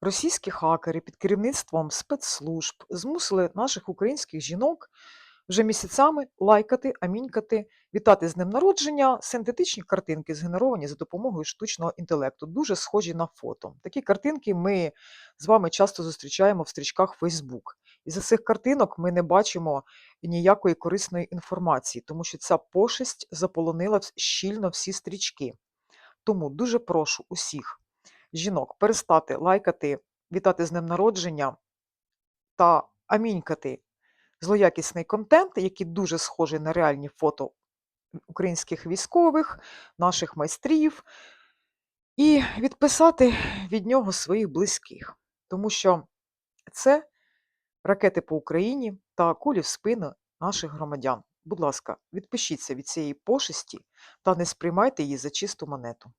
Російські хакери під керівництвом спецслужб змусили наших українських жінок вже місяцями лайкати, амінькати, вітати з днем народження синтетичні картинки, згенеровані за допомогою штучного інтелекту, дуже схожі на фото. Такі картинки ми з вами часто зустрічаємо в стрічках Facebook. І за цих картинок ми не бачимо ніякої корисної інформації, тому що ця пошесть заполонила щільно всі стрічки. Тому дуже прошу усіх жінок перестати лайкати, вітати з днем народження та амінькати злоякісний контент, який дуже схожий на реальні фото українських військових, наших майстрів, і відписати від нього своїх близьких, тому що це ракети по Україні та кулі в спину наших громадян. Будь ласка, відпишіться від цієї пошесті та не сприймайте її за чисту монету.